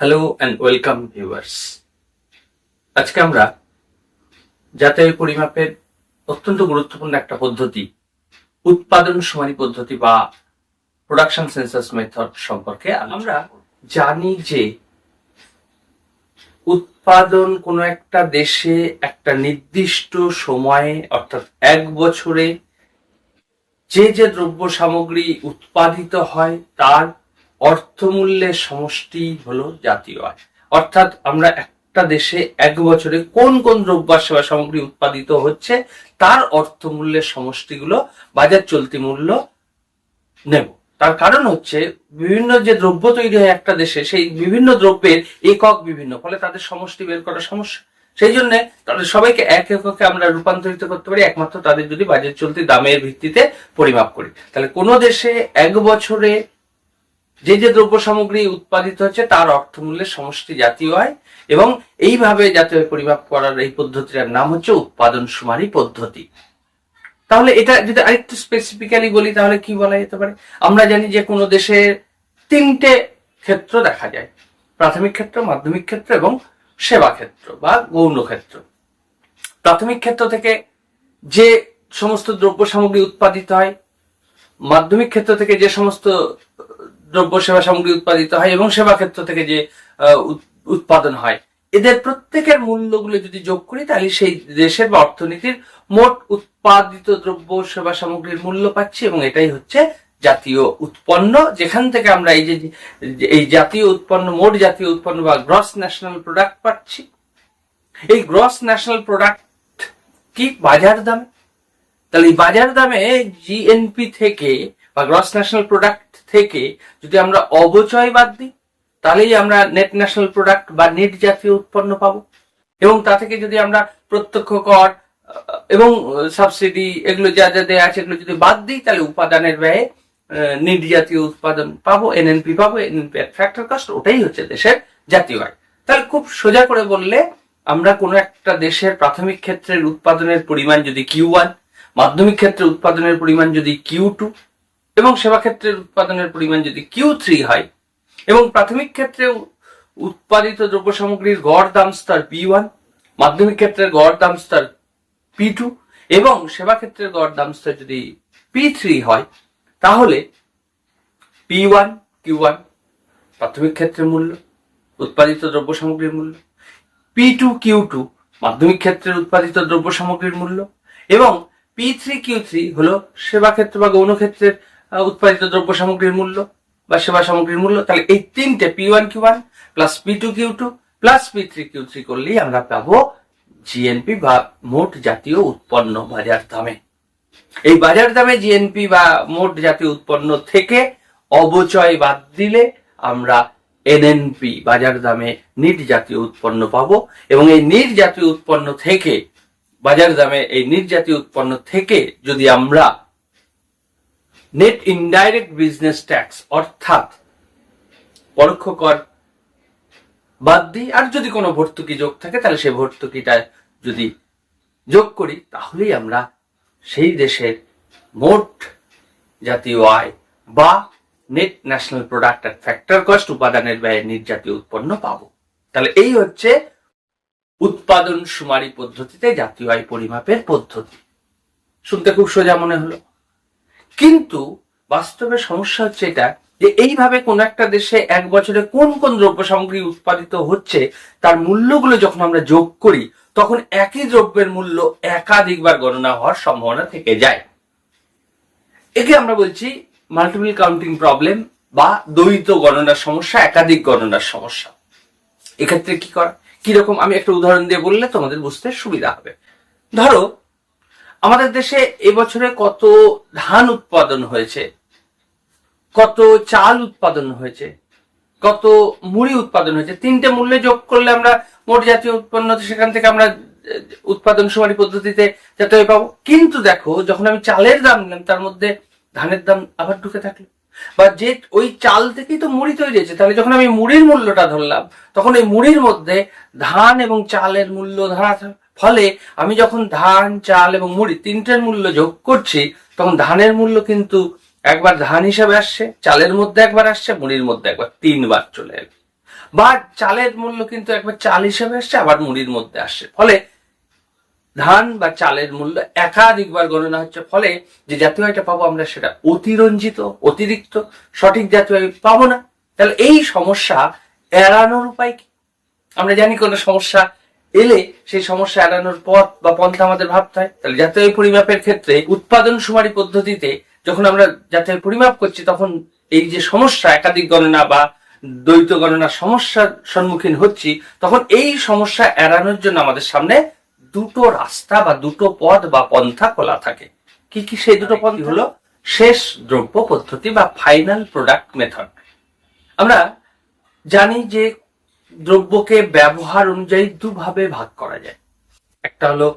Hello and welcome viewers আজকে আমরা যাতায়াত পরিমাপের অত্যন্ত গুরুত্বপূর্ণ একটা পদ্ধতি, উৎপাদন সমানি পদ্ধতি বা প্রোডাকশন সেন্সাস মেথড সম্পর্কে আমরা জানি যে উৎপাদন কোনো একটা দেশে একটা নির্দিষ্ট সময়ে, অর্থাৎ এক বছরে যে যে দ্রব্য সামগ্রী উৎপাদিত হয়, তার অর্থমূল্যের সমষ্টি হলো জাতীয় আয়। অর্থাৎ আমরা একটা দেশে এক বছরে কোন কোন দ্রব্য সেবা সামগ্রী উৎপাদিত হচ্ছে, তার অর্থমূল্যের সমষ্টিগুলো বাজার চলতি মূল্য নেব। তার কারণ হচ্ছে বিভিন্ন যে দ্রব্য তৈরি হয় একটা দেশে, সেই বিভিন্ন দ্রব্যের একক বিভিন্ন, ফলে তাদের সমষ্টি বের করা সমস্যা। সেই জন্য তাদের সবাইকে এক এককে আমরা রূপান্তরিত করতে পারি, একমাত্র তাদের যদি বাজার চলতি দামের ভিত্তিতে পরিমাপ করি। তাহলে কোনো দেশে এক বছরে যে যে দ্রব্য সামগ্রী উৎপাদিত হচ্ছে তার অর্থমূল্যের সমষ্টি জাতীয় আয় এবং এইভাবে জাতীয় পরিমাপ করার এই পদ্ধতিটার নাম হচ্ছে উৎপাদন সুমারি পদ্ধতি। তাহলে এটা যদি আরেকটু স্পেসিফিক্যালি বলি, তাহলে কি বলা যেতে পারে? আমরা জানি যে কোনো দেশের তিনটে ক্ষেত্র দেখা যায়। প্রাথমিক ক্ষেত্র, মাধ্যমিক ক্ষেত্র এবং সেবা ক্ষেত্র বা গৌণ ক্ষেত্র। প্রাথমিক ক্ষেত্র থেকে যে সমস্ত দ্রব্য সামগ্রী উৎপাদিত হয়, মাধ্যমিক ক্ষেত্র থেকে যে সমস্ত দ্রব্য সেবা সামগ্রী উৎপাদিত হয় এবং সেবা ক্ষেত্র থেকে যে উৎপাদন হয়। এদের প্রত্যেকের মূল্যগুলো যদি যোগ করি, তাহলে সেই দেশের বা অর্থনীতির মোট উৎপাদিত দ্রব্য সেবা সামগ্রীর মূল্য পাচ্ছি এবং এটাই হচ্ছে জাতীয় উৎপন্ন। যেখান থেকে আমরা এই যে যে- এই জাতীয় উৎপন্ন, মোট জাতীয় উৎপন্ন বা গ্রস ন্যাশনাল প্রোডাক্ট পাচ্ছি, এই গ্রস ন্যাশনাল প্রোডাক্ট কি? বাজার দামে। তাহলে এই বাজার দামে জিএনপি থেকে বা গ্রস ন্যাশনাল প্রোডাক্ট থেকে যদি আমরা অবচয় বাদ দিই, তাহলেই আমরা নেট ন্যাশনাল প্রোডাক্ট বা নেট জাতীয় উৎপন্ন পাবো। এবং তা থেকে যদি আমরা প্রত্যক্ষ কর এবং সাবসিডি এগুলো যা যা দেওয়া আছে এগুলো যদি বাদ দিই, তাহলে উপাদানের ব্যয়ে নিট জাতীয় উৎপাদন পাবো এনএনপি পাবো এনএনপি ফ্যাক্টর কস্ট ওটাই হচ্ছে দেশের জাতীয় আয়। তাহলে খুব সোজা করে বললে, আমরা কোনো একটা দেশের প্রাথমিক ক্ষেত্রের উৎপাদনের পরিমাণ যদি কিউ ওয়ান মাধ্যমিক ক্ষেত্রে উৎপাদনের পরিমাণ যদি কিউ টু এবং সেবা ক্ষেত্রের উৎপাদনের পরিমাণ যদি কিউ থ্রি হয়, এবং প্রাথমিক ক্ষেত্রে উৎপাদিত দ্রব্য সামগ্রীর গড় দাম স্তর পি ওয়ান মাধ্যমিক ক্ষেত্রের গড় দাম স্তর পি টু এবং সেবা ক্ষেত্রের গড় দাম স্তর যদি পি থ্রি হয়, তাহলে পি ওয়ান কিউ ওয়ান প্রাথমিক ক্ষেত্রের মূল্য, উৎপাদিত দ্রব্য সামগ্রীর মূল্য পি টু কিউ টু মাধ্যমিক ক্ষেত্রের উৎপাদিত দ্রব্য সামগ্রীর মূল্য, এবং পি থ্রি কিউ থ্রি হলো সেবা ক্ষেত্র বা গৌণ ক্ষেত্রের উৎপাদিত দ্রব্য সামগ্রীর মূল্য বা সেবা সামগ্রীর মূল্য, তাহলে এই তিনটে P one Q one plus P two Q two plus P three Q three করলেই আমরা পাবো জিএনপি বা মোট জাতীয় উৎপন্ন বাজার দামে। এই বাজার দামে জিএনপি বা মোট জাতীয় উৎপন্ন থেকে অবচয় বাদ দিলে আমরা এনএনপি বাজার দামে নিট জাতীয় উৎপন্ন পাবো এবং এই নিট জাতীয় উৎপন্ন থেকে, বাজার দামে এই নিট জাতীয় উৎপন্ন থেকে যদি আমরা নেট ইনডাইরেক্ট বিজনেস ট্যাক্স অর্থাৎ পরোক্ষ কর বাদ দিই আর যদি কোনো ভর্তুকি যোগ থাকে, তাহলে সেই ভর্তুকিটা যদি যোগ করি, তাহলেই আমরা সেই দেশের মোট জাতীয় আয় বা নেট ন্যাশনাল প্রোডাক্ট আর ফ্যাক্টর কস্ট উপাদানের ব্যয় নির্জাতীয় উৎপন্ন পাবো। তাহলে এই হচ্ছে উৎপাদন সুমারি পদ্ধতিতে জাতীয় আয় পরিমাপের পদ্ধতি। শুনতে খুব সোজা মনে হলো। কিন্তু বাস্তবে সমস্যা হচ্ছে এটা যে এইভাবে কোন একটা দেশে এক বছরে কোন কোন দ্রব্য সামগ্রী উৎপাদিত হচ্ছে, তার মূল্যগুলো যখন আমরা যোগ করি, তখন একই দ্রব্যের মূল্য একাধিকবার গণনা হওয়ার সম্ভাবনা থেকে যায়। একে আমরা বলছি মাল্টিপল কাউন্টিং প্রবলেম বা দ্বৈত গণনার সমস্যা, একাধিক গণনার সমস্যা। এক্ষেত্রে কি করা? কীরকম? আমি একটা উদাহরণ দিয়ে বললে তোমাদের বুঝতে সুবিধা হবে। ধরো আমাদের দেশে এবছরে কত ধান উৎপাদন হয়েছে, কত চাল উৎপাদন হয়েছে, কত মুড়ি উৎপাদন হয়েছে, তিনটে মূল্যে যোগ করলে আমরা মোট জাতীয় উৎপন্ন সেখান থেকে আমরা উৎপাদন সমারি পদ্ধতিতে যাতে পাবো। কিন্তু দেখো, যখন আমি চালের দাম নিলাম, তার মধ্যে ধানের দাম আবার ঢুকে থাকল। বা যে ওই চাল থেকেই তো মুড়ি তৈরি হয়েছে, তাহলে যখন আমি মুড়ির মূল্যটা ধরলাম, তখন ওই মুড়ির মধ্যে ধান এবং চালের মূল্য ধরা ফলে আমি যখন ধান, চাল এবং মুড়ি তিনটের মূল্য যোগ করছি, তখন ধানের মূল্য কিন্তু একবার ধান হিসাবে আসছে, চালের মধ্যে একবার আসছে, মুড়ির মধ্যে একবার তিনবার চলে এলো বা চালের মূল্য কিন্তু একবার চাল হিসেবে আসছে, আবার মুড়ির মধ্যে আসছে। ফলে ধান বা চালের মূল্য একাধিকবার গণনা হচ্ছে। ফলে যে জাতীয় আয়টা পাবো আমরা সেটা অতিরঞ্জিত, অতিরিক্ত, সঠিক জাতীয় আয় পাবো না। তাহলে এই সমস্যা এড়ানোর উপায় কি? আমরা জানি কোনো সমস্যা এলে সেই সমস্যা এড়ানোর পথ বা পন্থা আমাদের ভাবতে হয়। তাহলে জাতীয় পরিমাপের ক্ষেত্রে উৎপাদন সুমারি পদ্ধতিতে যখন আমরা জাতীয় পরিমাপ করছি তখন এই যে সমস্যা একাধিক গণনা বা দ্বৈত গণনা সমস্যার সম্মুখীন হচ্ছি তখন এই সমস্যা এড়ানোর জন্য আমাদের সামনে দুটো রাস্তা বা দুটো পথ বা পন্থা খোলা থাকে। কি কি সেই দুটো পন্থা? হলো? শেষ দ্রব্য পদ্ধতি বা ফাইনাল প্রোডাক্ট মেথড আমরা জানি যে দ্রব্যকে ব্যবহার অনুযায়ী দুভাবে ভাগ করা যায়। একটা হলো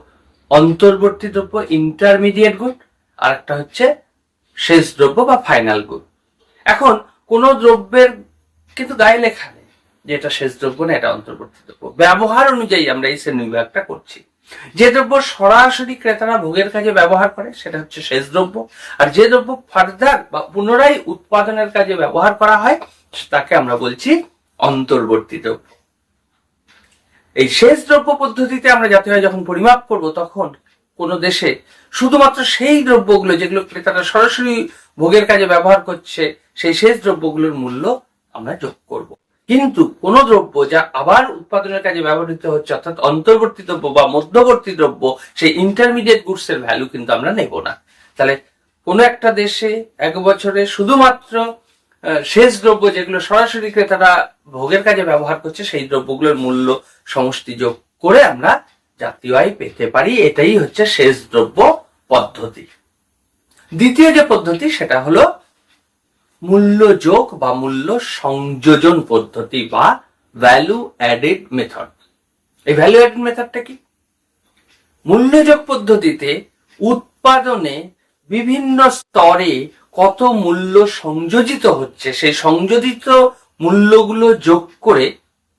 অন্তর্বর্তী দ্রব্য ইন্টারমিডিয়েট গুড আর একটা হচ্ছে শেষ দ্রব্য বা ফাইনাল গুড এখন কোন দ্রব্যের কিন্তু গায়ে লেখা নেই যে এটা শেষ দ্রব্য না, এটা অন্তর্বর্তী দ্রব্য। ব্যবহার অনুযায়ী আমরা এই শ্রেণি বিভাগটা করছি। যে দ্রব্য সরাসরি ক্রেতারা ভোগের কাজে ব্যবহার করে, সেটা হচ্ছে শেষ দ্রব্য। আর যে দ্রব্য ফার্দার বা পুনরায় উৎপাদনের কাজে ব্যবহার করা হয়, তাকে আমরা বলছি অন্তর্বর্তী দ্রব্য এই শেষ দ্রব্য পদ্ধতিতে আমরা জাতীয় আয় যখন পরিমাপ করব, তখন কোন দেশে শুধুমাত্র সেই দ্রব্যগুলো যেগুলো ক্রেতারা সরাসরি ভোগের কাজে ব্যবহার করছে, সেই শেষ দ্রব্যগুলোর মূল্য আমরা যোগ করব। কিন্তু কোন দ্রব্য যা আবার উৎপাদনের কাজে ব্যবহৃত হচ্ছে, অর্থাৎ অন্তর্বর্তী দ্রব্য বা মধ্যবর্তী দ্রব্য, সেই ইন্টারমিডিয়েট গুডস এর ভ্যালু কিন্তু আমরা নেব না। তাহলে কোনো একটা দেশে এক বছরে শুধুমাত্র শেষ দ্রব্য যেগুলো সরাসরি ক্রেতারা ভোগের কাজে ব্যবহার করছে, সেই দ্রব্যগুলোর মূল্য সমষ্টি যোগ করে আমরা জাতীয় আয় পেতে পারি। এটাই হচ্ছে শেষ দ্রব্য পদ্ধতি। দ্বিতীয় যে পদ্ধতি, সেটা হলো মূল্য যোগ বা মূল্য সংযোজন পদ্ধতি বা ভ্যালু অ্যাডেড মেথড এই ভ্যালু অ্যাডেড মেথডটা কি? মূল্যযোগ পদ্ধতিতে উৎপাদনে বিভিন্ন স্তরে কত মূল্য সংযোজিত হচ্ছে, সেই সংযোজিত মূল্যগুলো যোগ করে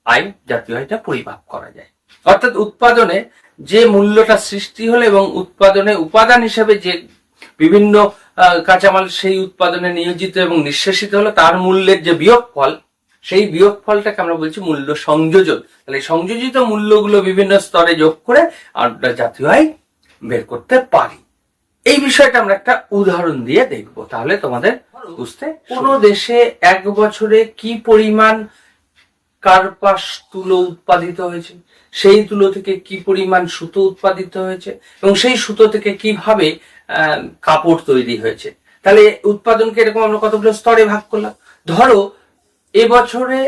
আয় জাতীয় আয়টা পরিমাপ করা যায়। অর্থাৎ উৎপাদনে যে মূল্যটা সৃষ্টি হলো এবং উৎপাদনে উপাদান হিসেবে যে বিভিন্ন কাঁচামাল সেই উৎপাদনে নিয়োজিত এবং নিঃশেষিত হলো, তার মূল্যের যে বিয়োগফল, সেই বিয়োগফলটাকে আমরা বলছি মূল্য সংযোজন। তাহলে সংযোজিত মূল্যগুলো বিভিন্ন স্তরে যোগ করে আমরা জাতীয় আয় বের করতে পারি। এই বিষয়টা আমরা একটা উদাহরণ দিয়ে দেখব। তাহলে তোমাদের বুঝতে কোন দেশে এক বছরে কি পরিমাণ কার্পাস তুলো উৎপাদিত হয়েছে? সেই তুলো থেকে কি পরিমাণ সুতো উৎপাদিত হয়েছে? এবং সেই সুতো থেকে কীভাবে কাপড় তৈরি হয়েছে? তাহলে উৎপাদনকে এরকম আমরা কতগুলো স্তরে ভাগ করলাম? ধরো এবছরে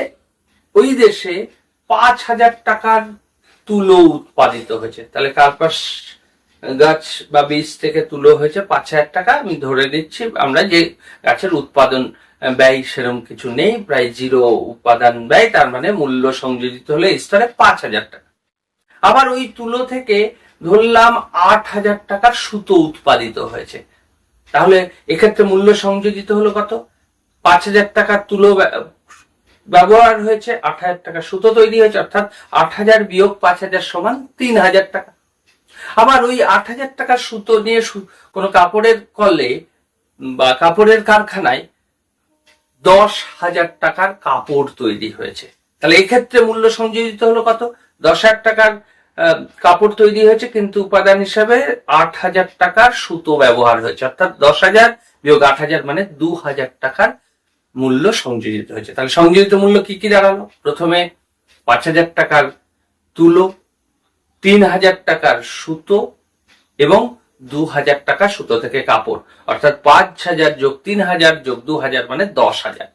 ওই দেশে পাঁচ হাজার টাকার তুলো উৎপাদিত হয়েছে। তাহলে কার্পাস গাছ বা বীজ থেকে তুলো হয়েছে, পাঁচ হাজার টাকা আমি ধরে নিচ্ছি। আমরা যে গাছের উৎপাদন ব্যয় সেরকম কিছু নেই, প্রায় জিরো উৎপাদন ব্যয়, তার মানে মূল্য সংযোজিত হলে স্তরে পাঁচ হাজার টাকা। আবার ওই তুলো থেকে ধরলাম আট হাজার টাকার সুতো উৎপাদিত হয়েছে। তাহলে এক্ষেত্রে মূল্য সংযোজিত হলো কত? পাঁচ হাজার টাকার তুলো ব্য- ব্যবহার হয়েছে, আট হাজার টাকা সুতো তৈরি হয়েছে, অর্থাৎ আট হাজার বিয়োগ পাঁচ হাজার সমান তিন হাজার টাকা। আবার ওই আট হাজার টাকার সুতো নিয়ে কোনো কাপড়ের কলে বা কাপড়ের কারখানায় দশ হাজার টাকার কাপড় তৈরি হয়েছে। তাহলে এক্ষেত্রে মূল্য সংযোজিত হলো কত? দশ হাজার টাকার কাপড় তৈরি হয়েছে, কিন্তু উপাদান হিসাবে আট হাজার টাকার সুতো ব্যবহার হয়েছে। অর্থাৎ দশ হাজার বিয়োগ আট হাজার মানে দু হাজার টাকার মূল্য সংযোজিত হয়েছে। তাহলে সংযোজিত মূল্য কি কি দাঁড়াল? প্রথমে পাঁচ হাজার টাকার তুলো তিন হাজার টাকার সুতো এবং দু হাজার টাকা সুতো থেকে কাপড়। অর্থাৎ পাঁচ হাজার যোগ তিন হাজার যোগ দু হাজার মানে দশ হাজার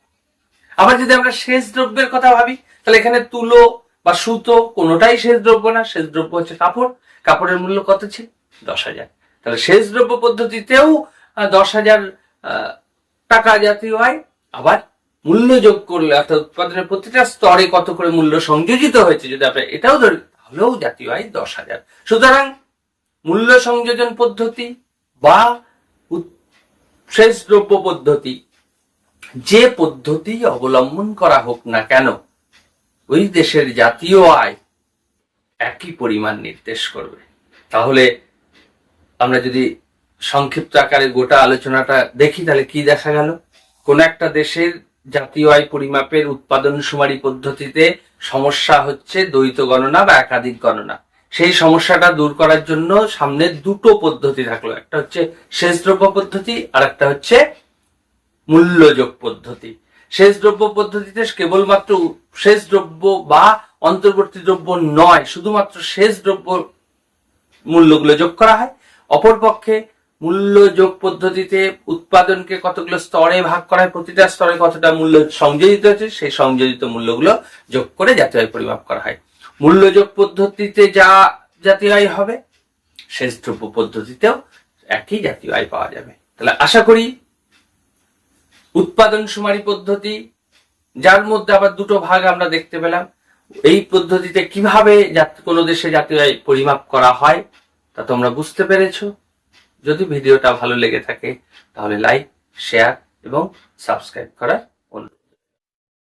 আবার যদি আমরা শেষ দ্রব্যের কথা ভাবি, তাহলে এখানে তুলো বা সুতো কোনোটাই শেষ দ্রব্য না। শেষ দ্রব্য হচ্ছে কাপড়। কাপড়ের মূল্য কত ছিল? দশ হাজার তাহলে শেষ দ্রব্য পদ্ধতিতেও দশ হাজার টাকা জাতীয় হয় আবার মূল্য যোগ করলে অর্থাৎ উৎপাদনের প্রতিটা স্তরে কত করে মূল্য সংযোজিত হয়েছে, যদি আমরা এটাও ধরি তাহলেও জাতীয় আয় দশ হাজার। সুতরাং মূল্য সংযোজন পদ্ধতি বা শেষ দ্রব্য পদ্ধতি, যে পদ্ধতি অবলম্বন করা হোক না কেন, ওই দেশের জাতীয় আয় একই পরিমাণ নির্দেশ করবে। তাহলে আমরা যদি সংক্ষিপ্ত আকারে গোটা আলোচনাটা দেখি, তাহলে কি দেখা গেল? কোন একটা দেশের জাতীয় আয় পরিমাপের উৎপাদন সুমারি পদ্ধতিতে সমস্যা হচ্ছে দ্বৈত গণনা বা একাধিক গণনা। সেই সমস্যাটা দূর করার জন্য সামনে দুটো পদ্ধতি থাকল। একটা হচ্ছে শেষ দ্রব্য পদ্ধতি আর একটা হচ্ছে মূল্যযোগ পদ্ধতি। শেষ দ্রব্য পদ্ধতিতে কেবলমাত্র শেষ দ্রব্য বা অন্তর্বর্তী দ্রব্য নয়, শুধুমাত্র শেষ দ্রব্য মূল্যগুলো যোগ করা হয়। অপরপক্ষে মূল্য যোগ পদ্ধতিতে উৎপাদনকে কতগুলো স্তরে ভাগ করা হয় প্রতিটা স্তরে কতটা মূল্য সংযোজিত হয়েছে, সেই সংযোজিত মূল্যগুলো যোগ করে জাতীয় পরিমাপ করা হয়। মূল্য যোগ পদ্ধতিতে যা জাতীয় আয় হবে শেষ দ্রব্য পদ্ধতিতেও একই জাতীয় আয় পাওয়া যাবে। তাহলে আশা করি উৎপাদন সুমারি পদ্ধতি, যার মধ্যে আবার দুটো ভাগ আমরা দেখতে পেলাম, এই পদ্ধতিতে কীভাবে কোনো দেশে জাতীয় আয় পরিমাপ করা হয়, তা তোমরা বুঝতে পেরেছ। যদি ভিডিওটা ভালো লেগে থাকে তাহলে লাইক শেয়ার এবং সাবস্ক্রাইব করার